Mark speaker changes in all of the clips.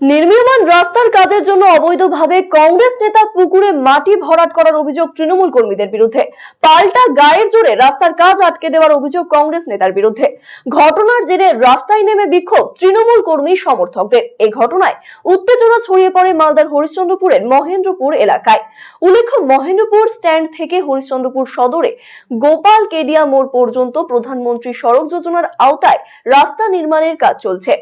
Speaker 1: নির্মীয়মান রাস্তার কাজের জন্য অবৈধভাবে কংগ্রেস নেতা পুকুরে মাটি ভরাট করার অভিযোগ তৃণমূল কর্মীদের বিরুদ্ধে। পাল্টা গায়ের জোরে রাস্তার কাজ আটকে দেওয়ার অভিযোগ কংগ্রেস নেতার বিরুদ্ধে। ঘটনার জেরে রাস্তায় নেমে বিক্ষোভ তৃণমূল কর্মী সমর্থকদের। এই ঘটনায় উত্তেজনা ছড়িয়ে পড়ে মালদার হরিশ্চন্দ্রপুরের মহেন্দ্রপুর এলাকায়। উল্লেখ্য, মহেন্দ্রপুর স্ট্যান্ড থেকে হরিশ্চন্দ্রপুর সদরে গোপাল কেডিয়া মোড় পর্যন্ত প্রধানমন্ত্রী সড়ক যোজনার আওতায় রাস্তা নির্মাণের কাজ চলছে।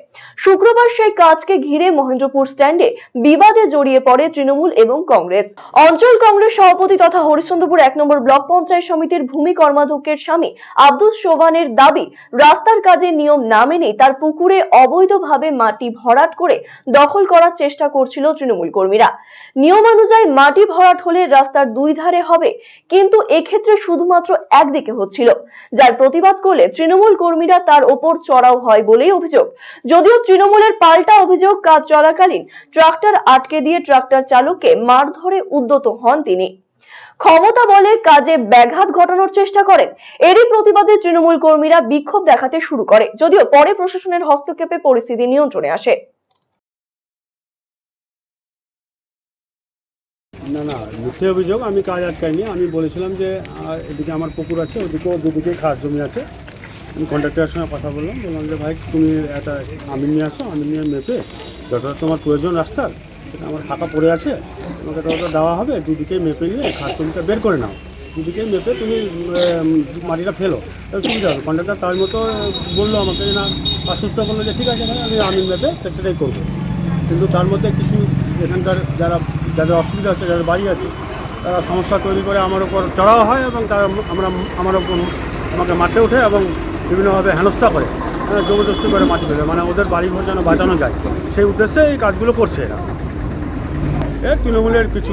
Speaker 1: শুক্রবার সেই কাজকে ঘিরে মহেন্দ্রপুর স্ট্যান্ডে বিবাদে জড়িয়ে পড়ে তৃণমূল এবং কংগ্রেস। অঞ্চল কংগ্রেস সভাপতি তথা হরিশ্চন্দ্রপুর এক নম্বর ব্লক পঞ্চায়েত সমিতির ভূমি কর্মাধ্যক্ষের স্বামী আব্দুল সোবানের দাবি, রাস্তার কাজে নিয়ম না মেনেই তার পুকুরে অবৈধভাবে মাটি ভরাট করে দখল করার চেষ্টা করছিল তৃণমূল কর্মীরা। নিয়মানুযায়ী মাটি ভরাট হলে রাস্তার দুই ধারে হবে, কিন্তু এক্ষেত্রে শুধুমাত্র একদিকে হচ্ছিল। যার প্রতিবাদ করলে তৃণমূল কর্মীরা তার ওপর চড়াও হয় বলেই অভিযোগ। যদিও তৃণমূলের পাল্টা অভিযোগ কাজ চলাকালীন ট্রাক্টর আটকে দিয়ে ট্রাক্টর চালককে মারধরে উদ্যত হন তিনি। ক্ষমতা বলে কাজে ব্যাঘাত ঘটানোর চেষ্টা করেন। এরই প্রতিবাদে তৃণমূল কর্মীরা বিক্ষোভ দেখাতে শুরু করে, যদিও পরে প্রশাসনের হস্তক্ষেপে পরিস্থিতি নিয়ন্ত্রণে আসে।
Speaker 2: না না মিথ্যে অভিযোগ, আমি কাজ আটকাইনি। আমি বলেছিলাম যে এদিকে আমার পুকুর আছে, ওদিকেও দুদিকে খাস জমি আছে। আমি কন্ট্রাক্টরের সঙ্গে কথা বললাম বললাম যে, ভাই, তুমি একটা আমিন নিয়ে আসো আমিন নিয়ে মেপে যতটা তোমার প্রয়োজন রাস্তার সেটা আমার ফাঁকা পড়ে আছে, তোমাকে ততটা দেওয়া হবে দুদিকে মেপে নিয়ে খাস জমিটা বের করে নাও। দুদিকে মেপে তুমি মাটিটা ফেলো, তাহলে সুবিধা হবে। কন্ট্রাক্টর তার মতো বলল আমাকে না। আশ্বস্ত করল যে, ঠিক আছে ভাই, আমি আমিন মেপে সেটাই করব। কিন্তু তার মধ্যে কিছু এখানকার যারা, যাদের অসুবিধা হচ্ছে, যাদের বাড়ি আছে, তারা সমস্যা তৈরি করে আমার উপর চড়াও হয় এবং তারা আমরা, আমার উপর আমাকে মাঠে ওঠে এবং বিভিন্নভাবে হেনস্থা করে হ্যাঁ, জবরদস্তি করে মাটি ফেলে মানে ওদের বাড়ি ঘর যেন বাঁচানো যায়। সেই উদ্দেশ্যে এই কাজগুলো করছে এরা। এ তৃণমূলের কিছু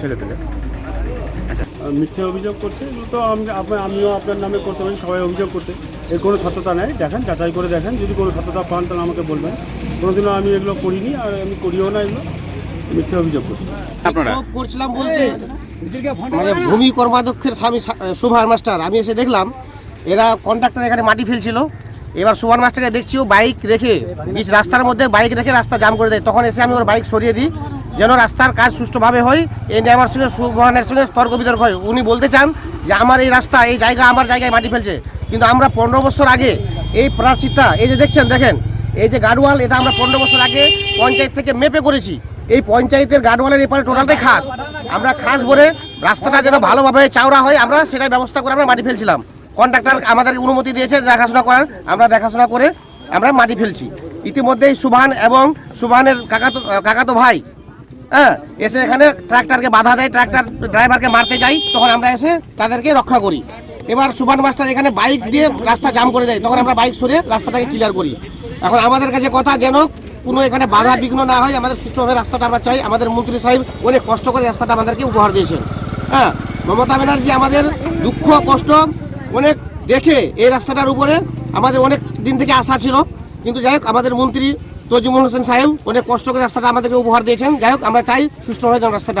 Speaker 2: ছেলে পেলে মিথ্যে অভিযোগ করছে তো আমি আমিও আপনার নামে করতে পারি সবাই অভিযোগ করতে এর কোনো সত্যতা নেই দেখেন যাচাই করে দেখেন যদি কোনো সত্যতা পান তাহলে আমাকে বলবেন। কোনোদিনও আমি এগুলো করিনি আর আমি করিও না এগুলো মিথ্যে অভিযোগ করছি।
Speaker 3: আপনারা?
Speaker 4: করছিলাম বলতে মানে ভূমি কর্মাধ্যক্ষের স্বামী সা- সুভাষ মাস্টার আমি এসে দেখলাম এরা কন্ট্রাক্টর এখানে মাটি ফেলছিল। এবার সুভাষ মাস্টারকে দেখছি ও বাইক রেখে নিজ রাস্তার মধ্যে বাইক রেখে রাস্তা জাম করে দেয়। তখন এসে আমি ওর বাইক সরিয়ে দিই, যেন রাস্তার কাজ সুষ্ঠুভাবে হয়। এই নিয়ে আমার সঙ্গে সুভানের সঙ্গে তর্ক বিতর্ক হয়। উনি বলতে চান যে, আমার এই রাস্তা, এই জায়গা আমার জায়গায় মাটি ফেলছে। কিন্তু আমরা পনেরো বছর আগে এই প্রাচীরটা, এই যে দেখছেন, দেখেন, এই যে গার্ডওয়াল এটা আমরা পনেরো বছর আগে পঞ্চায়েত থেকে মেপে করেছি। এই পঞ্চায়েতের গার্ডওয়ালের এপারে টোটালটাই খাস। আমরা খাস বলে রাস্তাটা যেন ভালোভাবে চাওড়া হয়, আমরা সেটাই ব্যবস্থা করে আমরা মাটি ফেলছিলাম। কন্ট্রাক্টর আমাদেরকে অনুমতি দিয়েছে, দেখাশোনা করার। আমরা দেখাশোনা করে আমরা মাটি ফেলছি। ইতিমধ্যেই সুভান এবং সুভানের কাকাতো কাকাতো ভাই হ্যাঁ এসে এখানে ট্রাক্টরকে বাধা দেয়, ট্রাক্টর ড্রাইভারকে মারতে যাই, তখন আমরা এসে তাদেরকে রক্ষা করি। এবার সুভান মাস্টার এখানে বাইক দিয়ে রাস্তা জাম করে দেয়, তখন আমরা বাইক সরে রাস্তাটাকে ক্লিয়ার করি। এখন আমাদের কাছে কথা যেন কোনো এখানে বাধা বিঘ্ন না হয়, আমাদের সুষ্ঠুভাবে রাস্তাটা আমরা চাই। আমাদের মন্ত্রী সাহেব অনেক কষ্ট করে রাস্তাটা আমাদেরকে উপহার দিয়েছেন। হ্যাঁ মমতা ব্যানার্জি আমাদের দুঃখ, কষ্ট অনেক দেখে এই রাস্তাটার উপরে আমাদের অনেক দিন থেকে আশা ছিল। কিন্তু যাই হোক, আমাদের মন্ত্রী তজিমুল হোসেন সাহেব অনেক কষ্ট করে রাস্তাটা আমাদেরকে উপহার দিয়েছেন। যাই হোক, আমরা চাই সুষ্ঠুভাবে যেন রাস্তাটা